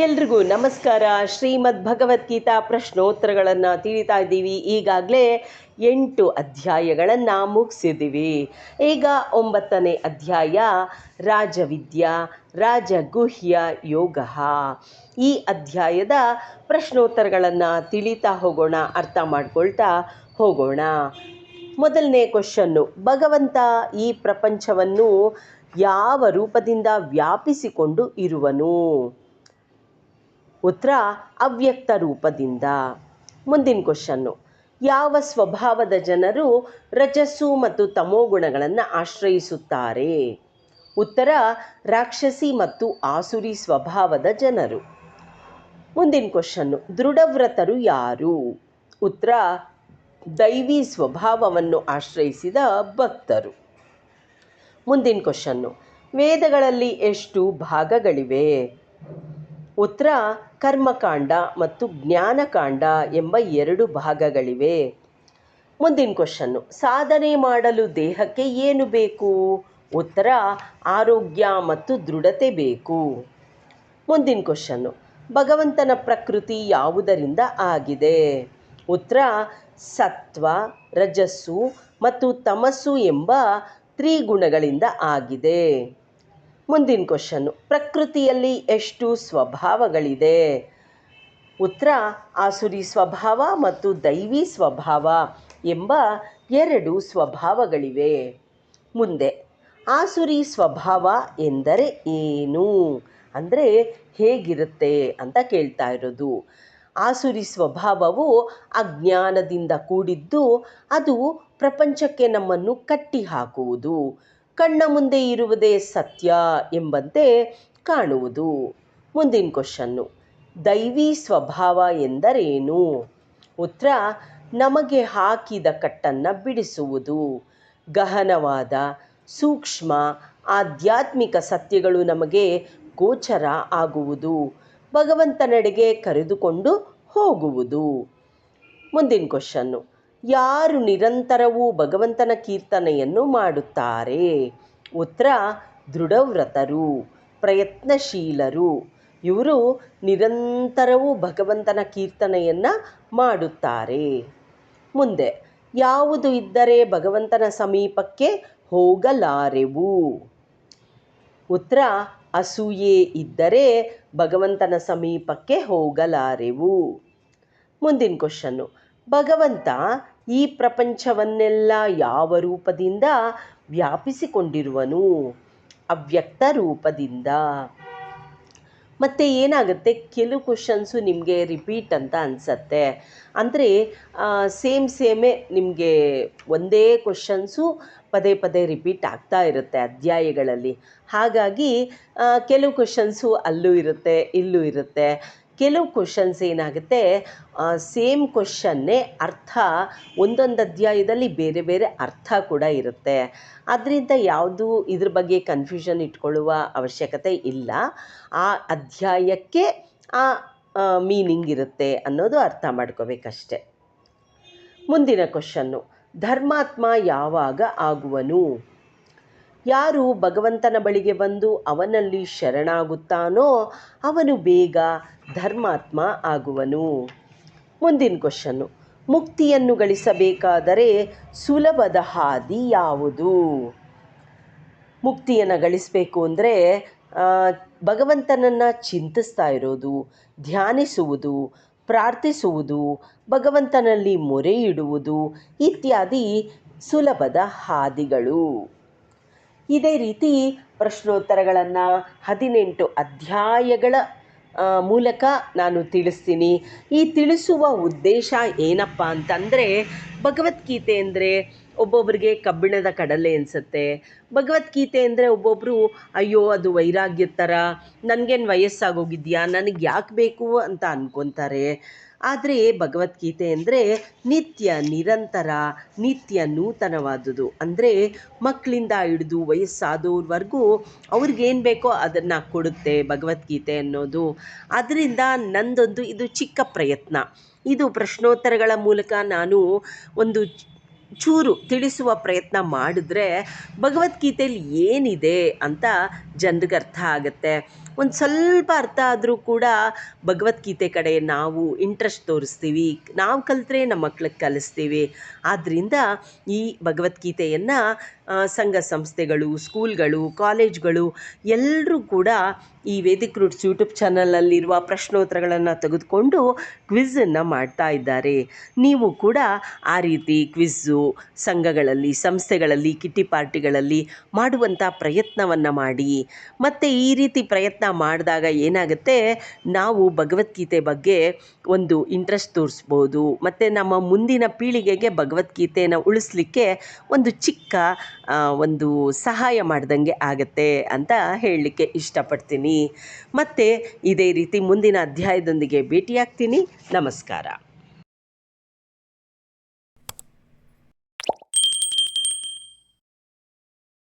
ಎಲ್ರಿಗೂ ನಮಸ್ಕಾರ. ಶ್ರೀಮದ್ ಭಗವದ್ಗೀತಾ ಪ್ರಶ್ನೋತ್ತರಗಳನ್ನು ತಿಳಿತಾ ಇದ್ದೀವಿ. ಈಗಾಗಲೇ ಎಂಟು ಅಧ್ಯಾಯಗಳನ್ನು ಮುಗಿಸಿದ್ದೀವಿ. ಈಗ ಒಂಬತ್ತನೇ ಅಧ್ಯಾಯ, ರಾಜವಿದ್ಯಾ, ರಾಜಗುಹ್ಯ ಯೋಗ. ಈ ಅಧ್ಯಾಯದ ಪ್ರಶ್ನೋತ್ತರಗಳನ್ನು ತಿಳಿತಾ ಹೋಗೋಣ, ಅರ್ಥ ಮಾಡ್ಕೊಳ್ತಾ ಹೋಗೋಣ. ಮೊದಲನೇ ಕ್ವಶನ್ನು ಭಗವಂತ ಈ ಪ್ರಪಂಚವನ್ನು ಯಾವ ರೂಪದಿಂದ ವ್ಯಾಪಿಸಿಕೊಂಡು ಇರುವನು? ಉತ್ತರ ಅವ್ಯಕ್ತ ರೂಪದಿಂದ. ಮುಂದಿನ ಕ್ವಶನ್ನು ಯಾವ ಸ್ವಭಾವದ ಜನರು ರಜಸ್ಸು ಮತ್ತು ತಮೋಗುಣಗಳನ್ನು ಆಶ್ರಯಿಸುತ್ತಾರೆ? ಉತ್ತರ, ರಾಕ್ಷಸಿ ಮತ್ತು ಆಸುರಿ ಸ್ವಭಾವದ ಜನರು. ಮುಂದಿನ ಕ್ವಶನ್ನು ದೃಢವ್ರತರು ಯಾರು? ಉತ್ತರ, ದೈವಿ ಸ್ವಭಾವವನ್ನು ಆಶ್ರಯಿಸಿದ ಭಕ್ತರು. ಮುಂದಿನ ಕ್ವಶನ್ನು ವೇದಗಳಲ್ಲಿ ಎಷ್ಟು ಭಾಗಗಳಿವೆ? ಉತ್ತರ ಕರ್ಮಕಾಂಡ ಮತ್ತು ಜ್ಞಾನಕಾಂಡ ಎಂಬ ಎರಡು ಭಾಗಗಳಿವೆ. ಮುಂದಿನ ಕ್ವಶನ್ನು ಸಾಧನೆ ಮಾಡಲು ದೇಹಕ್ಕೆ ಏನು ಬೇಕು? ಉತ್ತರ, ಆರೋಗ್ಯ ಮತ್ತು ದೃಢತೆ ಬೇಕು. ಮುಂದಿನ ಕ್ವಶನ್ನು ಭಗವಂತನ ಪ್ರಕೃತಿ ಯಾವುದರಿಂದ ಆಗಿದೆ? ಉತ್ತರ ಸತ್ವ, ರಜಸ್ಸು ಮತ್ತು ತಮಸ್ಸು ಎಂಬ ತ್ರಿಗುಣಗಳಿಂದ ಆಗಿದೆ. ಮುಂದಿನ ಕ್ವಶನ್ನು ಪ್ರಕೃತಿಯಲ್ಲಿ ಎಷ್ಟು ಸ್ವಭಾವಗಳಿದೆ? ಉತ್ತರ, ಆಸುರಿ ಸ್ವಭಾವ ಮತ್ತು ದೈವಿ ಸ್ವಭಾವ ಎಂಬ ಎರಡು ಸ್ವಭಾವಗಳಿವೆ. ಮುಂದೆ, ಆಸುರಿ ಸ್ವಭಾವ ಎಂದರೆ ಏನು? ಅಂದರೆ ಹೇಗಿರುತ್ತೆ ಅಂತ ಕೇಳ್ತಾ ಇರೋದು. ಆಸುರಿ ಸ್ವಭಾವವು ಅಜ್ಞಾನದಿಂದ ಕೂಡಿದ್ದು ಅದು ಪ್ರಪಂಚಕ್ಕೆ ನಮ್ಮನ್ನು ಕಟ್ಟಿ ಹಾಕುವುದು ಕಣ್ಣ ಮುಂದೆ ಇರುವುದೇ ಸತ್ಯ ಎಂಬಂತೆ ಕಾಣುವುದು. ಮುಂದಿನ ಕ್ವಶನ್ನು ದೈವಿ ಸ್ವಭಾವ ಎಂದರೇನು? ಉತ್ತರ, ನಮಗೆ ಹಾಕಿದ ಕಟ್ಟನ್ನು ಬಿಡಿಸುವುದು. ಗಹನವಾದ, ಸೂಕ್ಷ್ಮ, ಆಧ್ಯಾತ್ಮಿಕ ಸತ್ಯಗಳು ನಮಗೆ ಗೋಚರ ಆಗುವುದು. ಭಗವಂತನೆಡೆಗೆ ಕರೆದುಕೊಂಡು ಹೋಗುವುದು. ಮುಂದಿನ ಕ್ವಶನ್ನು ಯಾರು ನಿರಂತರವೂ ಭಗವಂತನ ಕೀರ್ತನೆಯನ್ನು ಮಾಡುತ್ತಾರೆ? ಉತ್ತರ, ದೃಢವ್ರತರು, ಪ್ರಯತ್ನಶೀಲರು. ಇವರು ನಿರಂತರವೂ ಭಗವಂತನ ಕೀರ್ತನೆಯನ್ನು ಮಾಡುತ್ತಾರೆ. ಮುಂದೆ, ಯಾವುದು ಇದ್ದರೆ ಭಗವಂತನ ಸಮೀಪಕ್ಕೆ ಹೋಗಲಾರೆವು? ಉತ್ತರ, ಅಸೂಯೆ ಇದ್ದರೆ ಭಗವಂತನ ಸಮೀಪಕ್ಕೆ ಹೋಗಲಾರೆವು. ಮುಂದಿನ ಕ್ವಶನ್ನು ಭಗವಂತ ಈ ಪ್ರಪಂಚವನ್ನೆಲ್ಲ ಯಾವ ರೂಪದಿಂದ ವ್ಯಾಪಿಸಿಕೊಂಡಿರುವನು? ಅವ್ಯಕ್ತ ರೂಪದಿಂದ. ಮತ್ತು ಏನಾಗುತ್ತೆ? ಕೆಲವು ಕ್ವಶನ್ಸು ನಿಮಗೆ ರಿಪೀಟ್ ಅಂತ ಅನಿಸತ್ತೆ. ಅಂದರೆ ಸೇಮ್ ಸೇಮೇ ನಿಮಗೆ ಒಂದೇ ಕ್ವಶನ್ಸು ಪದೇ ಪದೇ ರಿಪೀಟ್ ಆಗ್ತಾ ಇರುತ್ತೆ ಅಧ್ಯಾಯಗಳಲ್ಲಿ. ಹಾಗಾಗಿ ಕೆಲವು ಕ್ವಶನ್ಸು ಅಲ್ಲೂ ಇರುತ್ತೆ, ಇಲ್ಲೂ ಇರುತ್ತೆ. ಕೆಲವು ಕ್ವಶನ್ಸ್ ಏನಾಗುತ್ತೆ? ಸೇಮ್ ಕ್ವಶನ್ನೇ ಅರ್ಥ ಒಂದೊಂದು ಅಧ್ಯಾಯದಲ್ಲಿ ಬೇರೆ ಬೇರೆ ಅರ್ಥ ಕೂಡ ಇರುತ್ತೆ. ಅದರಿಂದ ಯಾವುದು ಇದ್ರ ಬಗ್ಗೆ ಕನ್ಫ್ಯೂಷನ್ ಇಟ್ಕೊಳ್ಳುವ ಅವಶ್ಯಕತೆ ಇಲ್ಲ. ಆ ಅಧ್ಯಾಯಕ್ಕೆ ಆ ಮೀನಿಂಗ್ ಇರುತ್ತೆ ಅನ್ನೋದು ಅರ್ಥ ಮಾಡ್ಕೋಬೇಕಷ್ಟೆ. ಮುಂದಿನ ಕ್ವಶನ್ನು ಧರ್ಮಾತ್ಮ ಯಾವಾಗ ಆಗುವನು? ಯಾರು ಭಗವಂತನ ಬಳಿಗೆ ಬಂದು ಅವನಲ್ಲಿ ಶರಣಾಗುತ್ತಾನೋ ಅವನು ಬೇಗ ಧರ್ಮಾತ್ಮ ಆಗುವನು. ಮುಂದಿನ ಕ್ವಶನ್ನು, ಮುಕ್ತಿಯನ್ನು ಗಳಿಸಬೇಕಾದರೆ ಸುಲಭದ ಹಾದಿ ಯಾವುದು? ಮುಕ್ತಿಯನ್ನು ಗಳಿಸಬೇಕು ಅಂದರೆ ಭಗವಂತನನ್ನು ಚಿಂತಿಸ್ತಾ ಇರೋದು, ಧ್ಯಾನಿಸುವುದು, ಪ್ರಾರ್ಥಿಸುವುದು, ಭಗವಂತನಲ್ಲಿ ಮೊರೆ ಇಡುವುದು ಇತ್ಯಾದಿ ಸುಲಭದ ಹಾದಿಗಳು. ಇದೇ ರೀತಿ ಪ್ರಶ್ನೋತ್ತರಗಳನ್ನು ಹದಿನೆಂಟು ಅಧ್ಯಾಯಗಳ ಮೂಲಕ ನಾನು ತಿಳಿಸ್ತೀನಿ. ಈ ತಿಳಿಸುವ ಉದ್ದೇಶ ಏನಪ್ಪ ಅಂತಂದರೆ, ಭಗವದ್ಗೀತೆ ಅಂದರೆ ಒಬ್ಬೊಬ್ಬರಿಗೆ ಕಬ್ಬಿಣದ ಕಡಲೆ ಅನಿಸುತ್ತೆ. ಭಗವದ್ಗೀತೆ ಅಂದರೆ ಒಬ್ಬೊಬ್ಬರು ಅಯ್ಯೋ, ಅದು ವೈರಾಗ್ಯದ ಥರ ನನಗೇನು ವಯಸ್ಸಾಗೋಗಿದೆಯಾ? ನನಗೆ ಯಾಕೆ ಬೇಕು? ಅಂತ ಅಂದ್ಕೊತಾರೆ ಆದರೆ ಭಗವದ್ಗೀತೆ ಅಂದರೆ ನಿತ್ಯ ನಿರಂತರ, ನಿತ್ಯ ನೂತನವಾದುದು ಅಂದರೆ ಮಕ್ಕಳಿಂದ ಹಿಡಿದು ವಯಸ್ಸಾದವ್ರವರೆಗೂ ಅವ್ರಿಗೇನು ಬೇಕೋ ಅದನ್ನು ಕೊಡುತ್ತೆ ಭಗವದ್ಗೀತೆ ಅನ್ನೋದು. ಅದರಿಂದ ನಂದೊಂದು ಇದು ಚಿಕ್ಕ ಪ್ರಯತ್ನ. ಇದು ಪ್ರಶ್ನೋತ್ತರಗಳ ಮೂಲಕ ನಾನು ಒಂದು ಚೂರು ತಿಳಿಸುವ ಪ್ರಯತ್ನ ಮಾಡಿದ್ರೆ ಭಗವದ್ಗೀತೆಯಲ್ಲಿ ಏನಿದೆ ಅಂತ ಜನರಿಗೆ ಅರ್ಥ ಆಗುತ್ತೆ. ಒಂದು ಸ್ವಲ್ಪ ಅರ್ಥ ಆದರೂ ಕೂಡ ಭಗವದ್ಗೀತೆ ಕಡೆ ನಾವು ಇಂಟ್ರೆಸ್ಟ್ ತೋರಿಸ್ತೀವಿ, ನಾವು ಕಲಿತ್ರೆ ನಮ್ಮ ಮಕ್ಳಿಗೆ ಕಲಿಸ್ತೀವಿ. ಆದ್ದರಿಂದ ಈ ಭಗವದ್ಗೀತೆಯನ್ನು ಸಂಘ ಸಂಸ್ಥೆಗಳು ಸ್ಕೂಲ್ಗಳು ಕಾಲೇಜ್ಗಳು ಎಲ್ಲರೂ ಕೂಡ ಈ ವೇದಿಕ್ ರೂಟ್ಸ್ ಯೂಟ್ಯೂಬ್ ಚಾನಲಲ್ಲಿರುವ ಪ್ರಶ್ನೋತ್ತರಗಳನ್ನು ತೆಗೆದುಕೊಂಡು ಕ್ವಿಝನ್ನು ಮಾಡ್ತಾ ಇದ್ದಾರೆ. ನೀವು ಕೂಡ ಆ ರೀತಿ ಕ್ವಿಝು ಸಂಘಗಳಲ್ಲಿ, ಸಂಸ್ಥೆಗಳಲ್ಲಿ ಕಿಟ್ಟಿ ಪಾರ್ಟಿಗಳಲ್ಲಿ ಮಾಡುವಂಥ ಪ್ರಯತ್ನವನ್ನು ಮಾಡಿ. ಮತ್ತು ಈ ರೀತಿ ಪ್ರಯತ್ನ ಮಾಡಿದಾಗ ಏನಾಗುತ್ತೆ? ನಾವು ಭಗವದ್ಗೀತೆ ಬಗ್ಗೆ ಒಂದು ಇಂಟ್ರೆಸ್ಟ್ ತೋರಿಸ್ಬೋದು. ಮತ್ತು ನಮ್ಮ ಮುಂದಿನ ಪೀಳಿಗೆಗೆ ಭಗವದ್ಗೀತೆನ ಉಳಿಸ್ಲಿಕ್ಕೆ ಒಂದು ಚಿಕ್ಕ ಒಂದು ಸಹಾಯ ಮಾಡ್ದಂಗೆ ಆಗತ್ತೆ ಅಂತ ಹೇಳಲಿಕ್ಕೆ ಇಷ್ಟಪಡ್ತೀನಿ. ಮತ್ತು ಇದೇ ರೀತಿ ಮುಂದಿನ ಅಧ್ಯಾಯದೊಂದಿಗೆ ಭೇಟಿಯಾಗ್ತೀನಿ. ನಮಸ್ಕಾರ.